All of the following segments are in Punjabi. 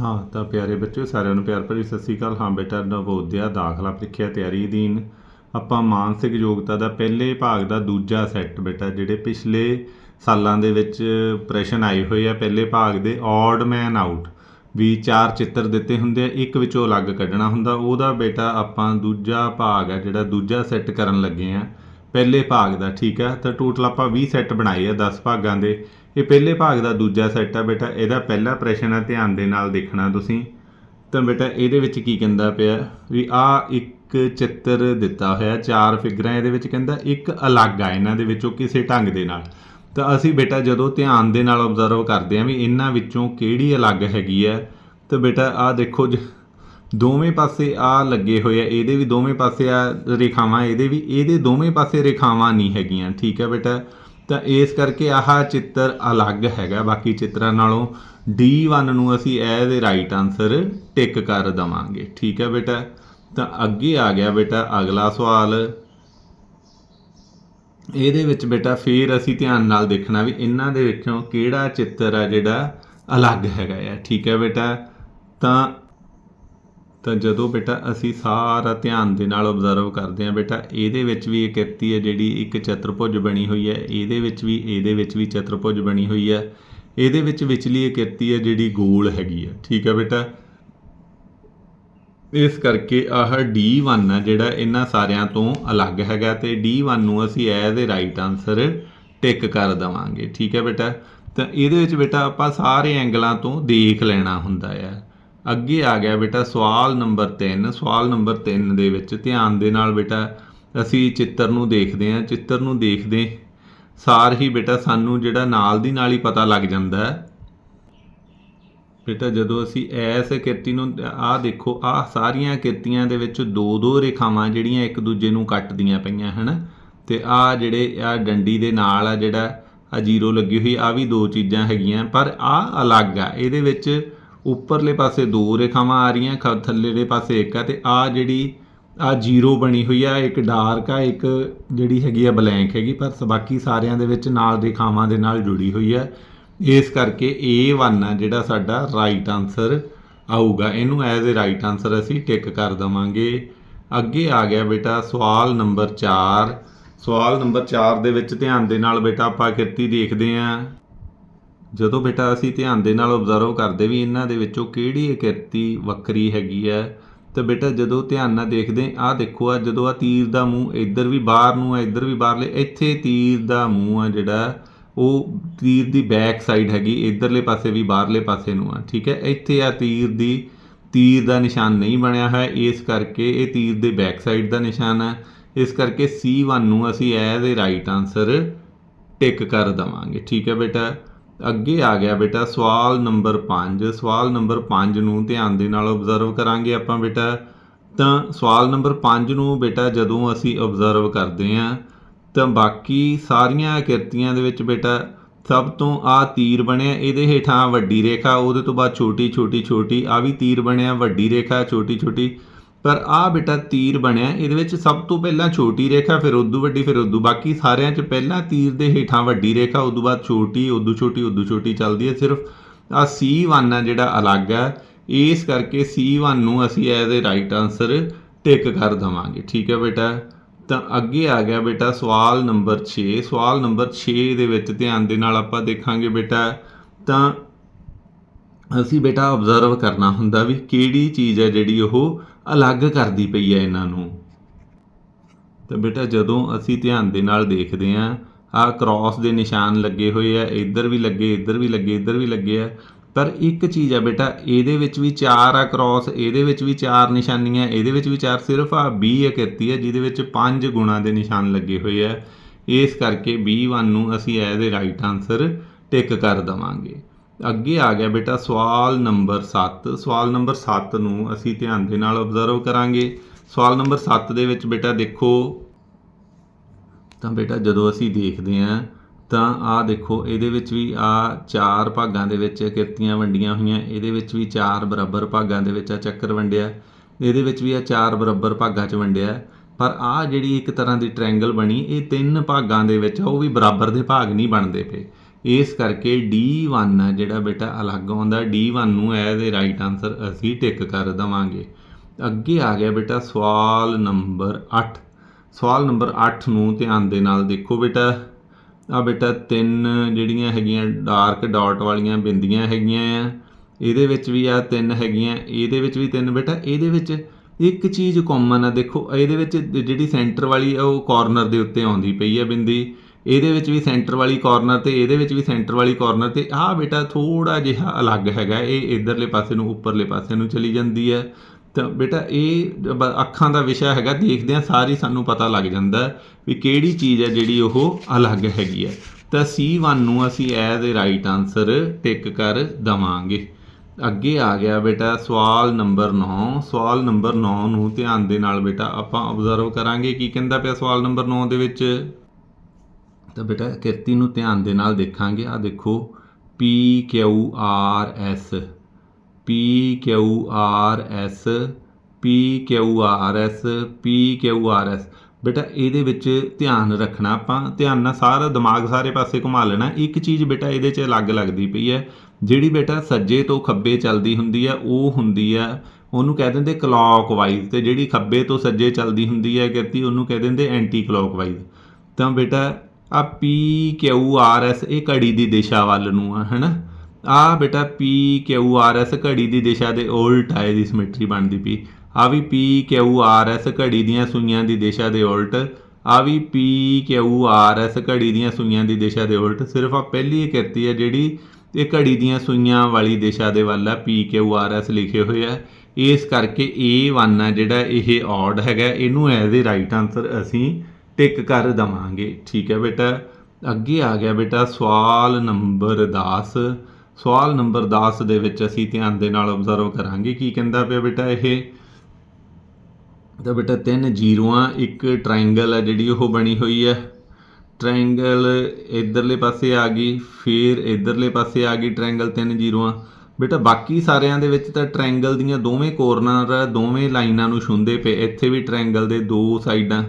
ਹਾਂ, ਤਾਂ ਪਿਆਰੇ ਬੱਚਿਓ, ਸਾਰਿਆਂ ਨੂੰ ਪਿਆਰ ਭਰੀ ਸਤਿ ਸ੍ਰੀ ਅਕਾਲ। ਹਾਂ ਬੇਟਾ, ਨਵੋਦਿਆ, ਦਾਖਲਾ ਪ੍ਰੀਖਿਆ ਤਿਆਰੀ ਅਧੀਨ ਆਪਾਂ ਮਾਨਸਿਕ ਯੋਗਤਾ ਦਾ ਪਹਿਲੇ ਭਾਗ ਦਾ ਦੂਜਾ ਸੈੱਟ ਬੇਟਾ, ਜਿਹੜੇ ਪਿਛਲੇ ਸਾਲਾਂ ਦੇ ਵਿੱਚ ਪ੍ਰਸ਼ਨ ਆਏ ਹੋਏ ਆ। ਪਹਿਲੇ ਭਾਗ ਦੇ ਔਡ ਮੈਨ ਆਊਟ ਵੀ ਚਾਰ ਚਿੱਤਰ ਦਿੱਤੇ ਹੁੰਦੇ ਆ, ਇੱਕ ਵਿੱਚੋਂ ਅਲੱਗ ਕੱਢਣਾ ਹੁੰਦਾ। ਉਹਦਾ ਬੇਟਾ ਆਪਾਂ ਦੂਜਾ ਭਾਗ ਆ, ਜਿਹੜਾ ਦੂਜਾ ਸੈੱਟ ਕਰਨ ਲੱਗੇ ਆ। ਪਹਿਲੇ ਭਾਗ ਦਾ, ਠੀਕ ਆ? ਤਾਂ ਟੋਟਲ ਆਪਾਂ 20 ਸੈੱਟ ਬਣਾਏ ਆ 10 ਭਾਗਾਂ ਦੇ। ਇਹ ਪਹਿਲੇ ਭਾਗ ਦਾ ਦੂਜਾ ਸੈੱਟ ਆ ਬੇਟਾ, ਇਹਦਾ ਪਹਿਲਾ ਪ੍ਰਸ਼ਨ ਆ ਧਿਆਨ ਦੇ ਨਾਲ ਦੇਖਣਾ ਤੁਸੀਂ। ਤਾਂ ਬੇਟਾ, ਇਹਦੇ ਵਿੱਚ ਕੀ ਕਹਿੰਦਾ ਪਿਆ? ਵੀ ਆ ਇੱਕ ਚਿੱਤਰ ਦਿੱਤਾ ਹੋਇਆ, ਚਾਰ ਫਿਗਰਾਂ, ਇਹਦੇ ਵਿੱਚ ਕਹਿੰਦਾ ਇੱਕ ਅਲੱਗ ਆ, ਇਹਨਾਂ ਦੇ ਵਿੱਚੋਂ ਕਿਸੇ ਢੰਗ ਦੇ ਨਾਲ। ਤਾਂ ਅਸੀਂ ਬੇਟਾ ਜਦੋਂ ਧਿਆਨ ਦੇ ਨਾਲ ਆਬਜ਼ਰਵ ਕਰਦੇ ਆਂ ਵੀ ਇਹਨਾਂ ਵਿੱਚੋਂ ਕਿਹੜੀ ਅਲੱਗ ਹੈਗੀ ਹੈ, ਤਾਂ ਬੇਟਾ ਆ ਦੇਖੋ ਜ- ਦੋਵੇਂ ਪਾਸੇ ਆ ਲੱਗੇ ਹੋਏ ਆ, ਇਹਦੇ ਵੀ ਦੋਵੇਂ ਪਾਸੇ ਆ ਰੇਖਾਵਾਂ, ਇਹਦੇ ਵੀ, ਇਹਦੇ ਦੋਵੇਂ ਪਾਸੇ ਰੇਖਾਵਾਂ ਨਹੀਂ ਹੈਗੀਆਂ, ਠੀਕ ਹੈ ਬੇਟਾ? ਤਾਂ ਇਸ ਕਰਕੇ ਆਹ ਚਿੱਤਰ ਅਲੱਗ ਹੈਗਾ, ਬਾਕੀ ਚਿੱਤਰਾਂ ਨਾਲੋਂ D1 ਨੂੰ ਅਸੀਂ ਐਜ਼ ਦੇ ਰਾਈਟ ਆਨਸਰ ਟਿਕ ਕਰ ਦਵਾਂਗੇ। ਠੀਕ ਹੈ ਬੇਟਾ? ਤਾਂ ਅੱਗੇ ਆ ਗਿਆ ਬੇਟਾ ਅਗਲਾ ਸਵਾਲ। ਇਹਦੇ ਵਿੱਚ ਬੇਟਾ ਫੇਰ ਅਸੀਂ ਧਿਆਨ ਨਾਲ ਦੇਖਣਾ ਵੀ ਇਹਨਾਂ ਦੇ ਵਿੱਚੋਂ ਕਿਹੜਾ ਚਿੱਤਰ ਆ ਜਿਹੜਾ ਅਲੱਗ ਹੈਗਾ ਆ। ਠੀਕ ਹੈ ਬੇਟਾ? ਤਾਂ ਤਾਂ ਜਦੋਂ ਬੇਟਾ ਅਸੀਂ ਸਾਰਾ ਧਿਆਨ ਦੇ ਨਾਲ ਆਬਜ਼ਰਵ ਕਰਦੇ ਹਾਂ, ਬੇਟਾ ਇਹਦੇ ਵਿੱਚ ਵੀ ਇੱਕ ਹੈ ਜਿਹੜੀ ਇੱਕ ਚਤੁਰਭੁਜ ਬਣੀ ਹੋਈ ਹੈ, ਇਹਦੇ ਵਿੱਚ ਵੀ, ਇਹਦੇ ਵਿੱਚ ਵੀ ਚਤੁਰਭੁਜ ਬਣੀ ਹੋਈ ਹੈ। ਇਹਦੇ ਵਿੱਚ ਵਿਚਲੀ ਇਕੱਤੀ ਹੈ ਜਿਹੜੀ ਗੋਲ ਹੈਗੀ ਹੈ। ਠੀਕ ਹੈ ਬੇਟਾ? ਇਸ ਕਰਕੇ ਆਹ D1 ਆ ਜਿਹੜਾ ਇਹਨਾਂ ਸਾਰਿਆਂ ਤੋਂ ਅਲੱਗ ਹੈਗਾ ਤੇ D1 ਨੂੰ ਅਸੀਂ as a right answer tick ਕਰ ਦਵਾਂਗੇ। ਠੀਕ ਹੈ ਬੇਟਾ? ਤਾਂ ਇਹਦੇ ਵਿੱਚ ਬੇਟਾ ਆਪਾਂ ਸਾਰੇ ਐਂਗਲਾਂ ਤੋਂ ਦੇਖ ਲੈਣਾ ਹੁੰਦਾ ਹੈ। ਅੱਗੇ ਆ ਗਿਆ ਬੇਟਾ ਸਵਾਲ ਨੰਬਰ 3 ਸਵਾਲ ਨੰਬਰ 3 ਦੇ ਵਿੱਚ ਧਿਆਨ ਦੇ ਨਾਲ ਬੇਟਾ, ਅਸੀਂ ਚਿੱਤਰ ਨੂੰ ਦੇਖਦੇ ਹਾਂ। ਚਿੱਤਰ ਨੂੰ ਦੇਖਦੇ ਸਾਰ ਹੀ ਬੇਟਾ ਸਾਨੂੰ ਜਿਹੜਾ ਨਾਲ ਦੀ ਨਾਲ ਹੀ ਪਤਾ ਲੱਗ ਜਾਂਦਾ ਹੈ। ਬੇਟਾ ਜਦੋਂ ਅਸੀਂ ਐਸ ਕਿਰਤੀ ਨੂੰ ਆਹ ਦੇਖੋ ਆਹ ਸਾਰੀਆਂ ਕਿਰਤੀਆਂ ਦੇ ਵਿੱਚ ਦੋ ਦੋ ਰੇਖਾਵਾਂ ਜਿਹੜੀਆਂ ਇੱਕ ਦੂਜੇ ਨੂੰ ਕੱਟਦੀਆਂ ਪਈਆਂ, ਹਨ? ਤੇ ਆਹ ਜਿਹੜੇ, ਆ ਡੰਡੀ ਦੇ ਨਾਲ ਆ ਜਿਹੜਾ ਆ ਜ਼ੀਰੋ ਲੱਗੀ ਹੋਈ, ਆ ਵੀ ਦੋ ਚੀਜ਼ਾਂ ਹੈਗੀਆਂ, ਪਰ ਆਹ ਅਲੱਗ ਆ। ਇਹਦੇ ਵਿੱਚ ਉੱਪਰਲੇ ਪਾਸੇ ਦੋ ਰੇਖਾਵਾਂ ਆ ਰਹੀਆਂ, ਖ- ਥੱਲੇਲੇ ਪਾਸੇ ਇੱਕ ਆ ਤੇ ਆ ਜਿਹੜੀ ਆ ਜ਼ੀਰੋ ਬਣੀ ਹੋਈ ਆ, ਇੱਕ ਡਾਰਕ ਆ, ਇੱਕ ਜਿਹੜੀ ਹੈਗੀ ਆ ਬਲੈਂਕ ਹੈਗੀ, ਪਰ ਬਾਕੀ ਸਾਰਿਆਂ ਦੇ ਵਿੱਚ ਨਾਲ ਰੇਖਾਵਾਂ ਦੇ ਨਾਲ ਜੁੜੀ ਹੋਈ ਆ। ਇਸ ਕਰਕੇ A1 ਆ ਜਿਹੜਾ ਸਾਡਾ ਰਾਈਟ ਆਨਸਰ ਆਊਗਾ। ਇਹਨੂੰ ਐਜ਼ ਅ ਰਾਈਟ ਆਨਸਰ ਅਸੀਂ ਟਿਕ ਕਰ ਦਵਾਂਗੇ। ਅੱਗੇ ਆ ਗਿਆ ਬੇਟਾ ਸਵਾਲ ਨੰਬਰ 4 ਸਵਾਲ ਨੰਬਰ 4 ਦੇ ਵਿੱਚ ਧਿਆਨ ਦੇ ਨਾਲ ਬੇਟਾ ਆਪਾਂ ਕਿਰਤੀ ਦੇਖਦੇ ਆਂ। ਜਦੋਂ ਬੇਟਾ ਅਸੀਂ ਧਿਆਨ ਦੇ ਨਾਲ ਆਬਜ਼ਰਵ ਕਰਦੇ ਵੀ ਇਹਨਾਂ ਦੇ ਵਿੱਚੋਂ ਕਿਹੜੀ ਇਹ ਕਿਰਤੀ ਵੱਖਰੀ ਹੈਗੀ ਹੈ, ਤਾਂ ਬੇਟਾ ਜਦੋਂ ਧਿਆਨ ਨਾਲ ਦੇਖਦੇ ਆਹ ਦੇਖੋ ਆ ਜਦੋਂ ਆ ਤੀਰ ਦਾ ਮੂੰਹ ਇੱਧਰ ਵੀ ਬਾਹਰ ਨੂੰ ਆ, ਇੱਧਰ ਵੀ ਬਾਹਰਲੇ, ਇੱਥੇ ਤੀਰ ਦਾ ਮੂੰਹ ਆ ਜਿਹੜਾ, ਉਹ ਤੀਰ ਦੀ ਬੈਕ ਸਾਈਡ ਹੈਗੀ, ਇਧਰਲੇ ਪਾਸੇ ਵੀ ਬਾਹਰਲੇ ਪਾਸੇ ਨੂੰ ਆ, ਠੀਕ ਹੈ? ਇੱਥੇ ਆ ਤੀਰ ਦੀ, ਤੀਰ ਦਾ ਨਿਸ਼ਾਨ ਨਹੀਂ ਬਣਿਆ ਹੋਇਆ, ਇਸ ਕਰਕੇ ਇਹ ਤੀਰ ਦੇ ਬੈਕ ਸਾਈਡ ਦਾ ਨਿਸ਼ਾਨ ਹੈ ਇਸ ਕਰਕੇ C1 ਨੂੰ ਅਸੀਂ as a right answer tick ਕਰ ਦਵਾਂਗੇ, ਠੀਕ ਹੈ ਬੇਟਾ? ਅੱਗੇ ਆ ਗਿਆ ਬੇਟਾ, ਸਵਾਲ ਨੰਬਰ 5 ਸਵਾਲ ਨੰਬਰ 5 ਨੂੰ ਧਿਆਨ ਦੇ ਨਾਲ ਆਬਜ਼ਰਵ ਕਰਾਂਗੇ ਆਪਾਂ ਬੇਟਾ। ਤਾਂ ਸਵਾਲ ਨੰਬਰ 5 ਨੂੰ ਬੇਟਾ ਜਦੋਂ ਅਸੀਂ ਆਬਜ਼ਰਵ ਕਰਦੇ ਹਾਂ, ਤਾਂ ਬਾਕੀ ਸਾਰੀਆਂ ਕਿਰਤੀਆਂ ਦੇ ਵਿੱਚ ਬੇਟਾ ਸਭ ਤੋਂ ਆ ਤੀਰ ਬਣਿਆ ਇਹਦੇ ਹੇਠਾਂ ਵੱਡੀ ਰੇਖਾ, ਉਹਦੇ ਤੋਂ ਬਾਅਦ ਛੋਟੀ ਛੋਟੀ ਛੋਟੀ ਆ ਵੀ ਤੀਰ ਬਣਿਆ ਵੱਡੀ ਰੇਖਾ ਛੋਟੀ ਛੋਟੀ ਪਰ ਆ ਬੇਟਾ ਤੀਰ ਬਣਿਆ। ਇਹਦੇ ਵਿੱਚ ਸਭ ਤੋਂ ਪਹਿਲਾਂ ਛੋਟੀ ਰੇਖਾ, ਫਿਰ ਉਦੋਂ ਵੱਡੀ, ਫਿਰ ਉਦੋਂ ਬਾਕੀ ਸਾਰਿਆਂ 'ਚ ਪਹਿਲਾਂ ਤੀਰ ਦੇ ਹੇਠਾਂ ਵੱਡੀ ਰੇਖਾ, ਉਦੋਂ ਬਾਅਦ ਛੋਟੀ, ਉਦੋਂ ਛੋਟੀ ਉਦੋਂ ਛੋਟੀ ਚੱਲਦੀ ਹੈ। ਸਿਰਫ ਆ C1 ਆ ਜਿਹੜਾ ਅਲੱਗ ਹੈ ਇਸ ਕਰਕੇ C1 ਨੂੰ ਅਸੀਂ as a right answer tick ਕਰ ਦਵਾਂਗੇ। ਠੀਕ ਹੈ ਬੇਟਾ? ਤਾਂ ਅੱਗੇ ਆ ਗਿਆ ਬੇਟਾ ਸਵਾਲ ਨੰਬਰ 6 ਸਵਾਲ ਨੰਬਰ 6 ਦੇ ਵਿੱਚ ਧਿਆਨ ਦੇ ਨਾਲ ਆਪਾਂ ਦੇਖਾਂਗੇ ਬੇਟਾ। ਤਾਂ ਅਸੀਂ ਬੇਟਾ ਆਬਜ਼ਰਵ ਕਰਨਾ ਹੁੰਦਾ ਵੀ ਕਿਹੜੀ ਚੀਜ਼ ਹੈ ਜਿਹੜੀ ਉਹ ਅਲੱਗ ਕਰਦੀ ਪਈ ਹੈ ਇਹਨਾਂ ਨੂੰ। ਤਾਂ ਬੇਟਾ ਜਦੋਂ ਅਸੀਂ ਧਿਆਨ ਦੇ ਨਾਲ ਦੇਖਦੇ ਆਂ ਆਹ ਕ੍ਰਾਸ ਦੇ ਨਿਸ਼ਾਨ ਲੱਗੇ ਹੋਏ ਆ, ਇੱਧਰ ਵੀ ਲੱਗੇ, ਇੱਧਰ ਵੀ ਲੱਗੇ, ਇੱਧਰ ਵੀ ਲੱਗੇ ਆ, ਪਰ ਇੱਕ ਚੀਜ਼ ਆ ਬੇਟਾ, ਇਹਦੇ ਵਿੱਚ ਵੀ ਚਾਰ ਆ ਕ੍ਰਾਸ ਇਹਦੇ ਵਿੱਚ ਵੀ ਚਾਰ ਨਿਸ਼ਾਨੀਆਂ, ਇਹਦੇ ਵਿੱਚ ਵੀ ਚਾਰ, ਸਿਰਫ ਆ 20 ਇਕੱਤੀ ਹੈ ਜਿਹਦੇ ਵਿੱਚ ਪੰਜ ਗੁਣਾ ਦੇ ਨਿਸ਼ਾਨ ਲੱਗੇ ਹੋਏ ਆ। ਇਸ ਕਰਕੇ B1 ਨੂੰ ਅਸੀਂ as a right answer tick ਕਰ ਦਵਾਂਗੇ। ਅੱਗੇ ਆ ਗਿਆ ਬੇਟਾ ਸਵਾਲ ਨੰਬਰ 7 ਸਵਾਲ ਨੰਬਰ 7 ਨੂੰ ਅਸੀਂ ਧਿਆਨ ਦੇ ਨਾਲ ਆਬਜ਼ਰਵ ਕਰਾਂਗੇ। ਸਵਾਲ ਨੰਬਰ 7 ਦੇ ਵਿੱਚ ਬੇਟਾ ਦੇਖੋ, ਤਾਂ ਬੇਟਾ ਜਦੋਂ ਅਸੀਂ ਦੇਖਦੇ ਹਾਂ, ਤਾਂ ਆਹ ਦੇਖੋ, ਇਹਦੇ ਵਿੱਚ ਵੀ ਆ ਚਾਰ ਭਾਗਾਂ ਦੇ ਵਿੱਚ ਕਿਰਤੀਆਂ ਵੰਡੀਆਂ ਹੋਈਆਂ। ਇਹਦੇ ਵਿੱਚ ਵੀ ਚਾਰ ਬਰਾਬਰ ਭਾਗਾਂ ਦੇ ਵਿੱਚ ਆ ਚੱਕਰ ਵੰਡਿਆ। ਇਹਦੇ ਵਿੱਚ ਵੀ ਆ ਚਾਰ ਬਰਾਬਰ ਭਾਗਾਂ 'ਚ ਵੰਡਿਆ। ਪਰ ਆ ਜਿਹੜੀ ਇੱਕ ਤਰ੍ਹਾਂ ਦੀ ਟ੍ਰਾਇੰਗਲ ਬਣੀ, ਇਹ ਤਿੰਨ ਭਾਗਾਂ ਦੇ ਵਿੱਚ ਆ ਉਹ ਵੀ ਬਰਾਬਰ ਦੇ ਭਾਗ ਨਹੀਂ ਬਣਦੇ ਪਏ। ਇਸ ਕਰਕੇ D1 ਆ ਜਿਹੜਾ ਬੇਟਾ ਅਲੱਗ ਆਉਂਦਾ D1 ਨੂੰ ਐਜ਼ ਏ ਰਾਈਟ ਆਨਸਰ ਅਸੀਂ ਟਿਕ ਕਰ ਦਵਾਂਗੇ। ਅੱਗੇ ਆ ਗਿਆ ਬੇਟਾ ਸਵਾਲ ਨੰਬਰ 8 ਸਵਾਲ ਨੰਬਰ 8 ਨੂੰ ਧਿਆਨ ਦੇ ਨਾਲ ਦੇਖੋ ਬੇਟਾ। ਆ ਬੇਟਾ ਤਿੰਨ ਜਿਹੜੀਆਂ ਹੈਗੀਆਂ ਡਾਰਕ ਡਾਟ ਵਾਲੀਆਂ ਬਿੰਦੀਆਂ ਹੈਗੀਆਂ ਆ। ਇਹਦੇ ਵਿੱਚ ਵੀ ਆ ਤਿੰਨ ਹੈਗੀਆਂ, ਇਹਦੇ ਵਿੱਚ ਵੀ ਤਿੰਨ ਬੇਟਾ, ਇਹਦੇ ਵਿੱਚ ਇੱਕ ਚੀਜ਼ ਕਾਮਨ ਆ ਦੇਖੋ, ਇਹਦੇ ਵਿੱਚ ਜਿਹੜੀ ਸੈਂਟਰ ਵਾਲੀ ਆ ਉਹ ਕਾਰਨਰ ਦੇ ਉੱਤੇ ਆਉਂਦੀ ਪਈ ਆ ਬਿੰਦੀ। ਇਹਦੇ ਵਿੱਚ ਵੀ ਸੈਂਟਰ ਵਾਲੀ ਕਾਰਨਰ ਤੇ, ਇਹਦੇ ਵਿੱਚ ਵੀ ਸੈਂਟਰ ਵਾਲੀ ਕਾਰਨਰ ਤੇ, ਆਹ ਬੇਟਾ ਥੋੜਾ ਜਿਹਾ ਅਲੱਗ ਹੈਗਾ, ਇਹ ਇਧਰਲੇ ਪਾਸੇ ਨੂੰ, ਉੱਪਰਲੇ ਪਾਸੇ ਨੂੰ ਚਲੀ ਜਾਂਦੀ ਹੈ। ਤਾਂ ਬੇਟਾ ਇਹ ਬ- ਅੱਖਾਂ ਦਾ ਵਿਸ਼ਾ ਹੈਗਾ, ਦੇਖਦਿਆਂ ਸਾਰੀ ਸਾਨੂੰ ਪਤਾ ਲੱਗ ਜਾਂਦਾ ਵੀ ਕਿਹੜੀ ਚੀਜ਼ ਹੈ ਜਿਹੜੀ ਉਹ ਅਲੱਗ ਹੈਗੀ ਹੈ। ਤਾਂ C1 ਨੂੰ ਅਸੀਂ as a right answer tick ਕਰ ਦਵਾਂਗੇ। ਅੱਗੇ ਆ ਗਿਆ ਬੇਟਾ ਸਵਾਲ ਨੰਬਰ 9 ਸਵਾਲ ਨੰਬਰ 9 ਨੂੰ ਧਿਆਨ ਦੇ ਨਾਲ ਬੇਟਾ ਆਪਾਂ ਆਬਜ਼ਰਵ ਕਰਾਂਗੇ। ਕੀ ਕਹਿੰਦਾ ਪਿਆ ਸਵਾਲ ਨੰਬਰ 9 ਦੇ ਵਿੱਚ? ਤਾਂ ਬੇਟਾ ਕਿਰਤੀ ਨੂੰ ਧਿਆਨ ਦੇ ਨਾਲ ਦੇਖਾਂਗੇ। ਆ ਦੇਖੋ P Q R S P Q R S P Q R S P Q R S ਬੇਟਾ, ਇਹਦੇ ਵਿੱਚ ਧਿਆਨ ਰੱਖਣਾ ਆਪਾਂ, ਧਿਆਨ ਨਾਲ ਸਾਰਾ ਦਿਮਾਗ ਸਾਰੇ ਪਾਸੇ ਘੁਮਾ ਲੈਣਾ। ਇੱਕ ਚੀਜ਼ ਬੇਟਾ ਇਹਦੇ 'ਚ ਅਲੱਗ ਲੱਗਦੀ ਪਈ ਹੈ, ਜਿਹੜੀ ਬੇਟਾ ਸੱਜੇ ਤੋਂ ਖੱਬੇ ਚੱਲਦੀ ਹੁੰਦੀ ਹੈ, ਉਹ ਹੁੰਦੀ ਹੈ, ਉਹਨੂੰ ਕਹਿ ਦਿੰਦੇ ਕਲੌਕਵਾਈਜ਼ ਤੇ ਜਿਹੜੀ ਖੱਬੇ ਤੋਂ ਸੱਜੇ ਚੱਲਦੀ ਹੁੰਦੀ ਹੈ ਕਿਰਤੀ, ਉਹਨੂੰ ਕਹਿ ਦਿੰਦੇ ਐਂਟੀ ਕਲੌਕਵਾਈਜ਼ ਤਾਂ ਬੇਟਾ ਆ ਪੀ Q ਆਰ S, ਇਹ ਘੜੀ ਦੀ ਦਿਸ਼ਾ ਵੱਲ ਨੂੰ ਆ, ਹੈਨਾ? ਆ ਬੇਟਾ ਪੀ Q ਆਰ S ਘੜੀ ਦੀ ਦਿਸ਼ਾ ਦੇ ਉਲਟ ਆ, ਇਹਦੀ ਸਿਮੈਟਰੀ ਬਣਦੀ ਪਈ। ਆ ਵੀ ਪੀ Q ਆਰ ਐਸ ਘੜੀ ਦੀਆਂ ਸੂਈਆਂ ਦੀ ਦਿਸ਼ਾ ਦੇ ਉਲਟ। ਆ ਵੀ ਪੀ Q ਆਰ S ਘੜੀ ਦੀਆਂ ਸੂਈਆਂ ਦੀ ਦਿਸ਼ਾ ਦੇ ਉਲਟ। ਸਿਰਫ ਆ ਪਹਿਲੀ ਹੀ ਕਿਰਤੀ ਹੈ ਜਿਹੜੀ ਇਹ ਘੜੀ ਦੀਆਂ ਸੂਈਆਂ ਵਾਲੀ ਦਿਸ਼ਾ ਦੇ ਵੱਲ ਆ ਪੀ Q ਆਰ S ਲਿਖੇ ਹੋਏ ਆ। ਇਸ ਕਰਕੇ A1 ਆ ਜਿਹੜਾ ਇਹ ਔਡ ਹੈਗਾ। ਇਹਨੂੰ ਐਜ਼ ਏ ਰਾਈਟ ਆਨਸਰ ਅਸੀਂ ਟਿਕ ਕਰ ਦਵਾਂਗੇ। ਠੀਕ ਹੈ ਬੇਟਾ। ਅੱਗੇ ਆ ਗਿਆ ਬੇਟਾ ਸਵਾਲ ਨੰਬਰ 10 ਸਵਾਲ ਨੰਬਰ 10 ਦੇ ਵਿੱਚ ਅਸੀਂ ਧਿਆਨ ਦੇ ਨਾਲ ਆਬਜ਼ਰਵ ਕਰਾਂਗੇ ਕੀ ਕਹਿੰਦਾ ਪਿਆ ਬੇਟਾ ਇਹ। ਤਾਂ ਬੇਟਾ ਤਿੰਨ ਜ਼ੀਰੋਆਂ, ਇੱਕ ਟ੍ਰਾਇੰਗਲ ਹੈ ਜਿਹੜੀ ਉਹ ਬਣੀ ਹੋਈ ਹੈ। ਟ੍ਰਾਇੰਗਲ ਇਧਰਲੇ ਪਾਸੇ ਆ ਗਈ, ਫਿਰ ਇਧਰਲੇ ਪਾਸੇ ਆ ਗਈ ਟ੍ਰਾਇੰਗਲ ਤਿੰਨ ਜ਼ੀਰੋਆਂ। ਬੇਟਾ ਬਾਕੀ ਸਾਰਿਆਂ ਦੇ ਵਿੱਚ ਤਾਂ ਟ੍ਰਾਇੰਗਲ ਦੀਆਂ ਦੋਵੇਂ ਕੋਰਨਰ ਦੋਵੇਂ ਲਾਈਨਾਂ ਨੂੰ ਛੁੰਦੇ ਪਏ। ਇੱਥੇ ਵੀ ਟ੍ਰਾਇੰਗਲ ਦੇ ਦੋ ਸਾਈਡਾਂ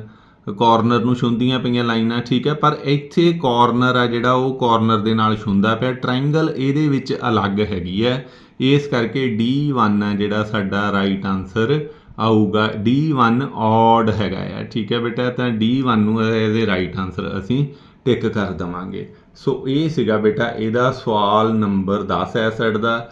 ਕਾਰਨਰ ਨੂੰ ਛੁੰਦੀਆਂ ਪਈਆਂ ਲਾਈਨਾਂ, ਠੀਕ ਹੈ, ਪਰ ਇੱਥੇ ਕਾਰਨਰ ਆ ਜਿਹੜਾ ਉਹ ਕਾਰਨਰ ਦੇ ਨਾਲ ਛੁੰਦਾ ਪਿਆ। ਟ੍ਰਾਇੰਗਲ ਇਹਦੇ ਵਿੱਚ ਅਲੱਗ ਹੈਗੀ ਹੈ। ਇਸ ਕਰਕੇ D1 ਆ ਜਿਹੜਾ ਸਾਡਾ ਰਾਈਟ ਆਨਸਰ ਆਊਗਾ। D1 ਔਡ ਹੈਗਾ ਆ, ਠੀਕ ਹੈ ਬੇਟਾ, ਤਾਂ D1 ਨੂੰ ਇਹਦੇ ਰਾਈਟ ਆਨਸਰ ਅਸੀਂ ਟਿਕ ਕਰ ਦਵਾਂਗੇ। ਸੋ ਇਹ ਸੀਗਾ ਬੇਟਾ, ਇਹਦਾ ਸਵਾਲ ਨੰਬਰ 10 ਹੈ ਸੈਟ ਦਾ।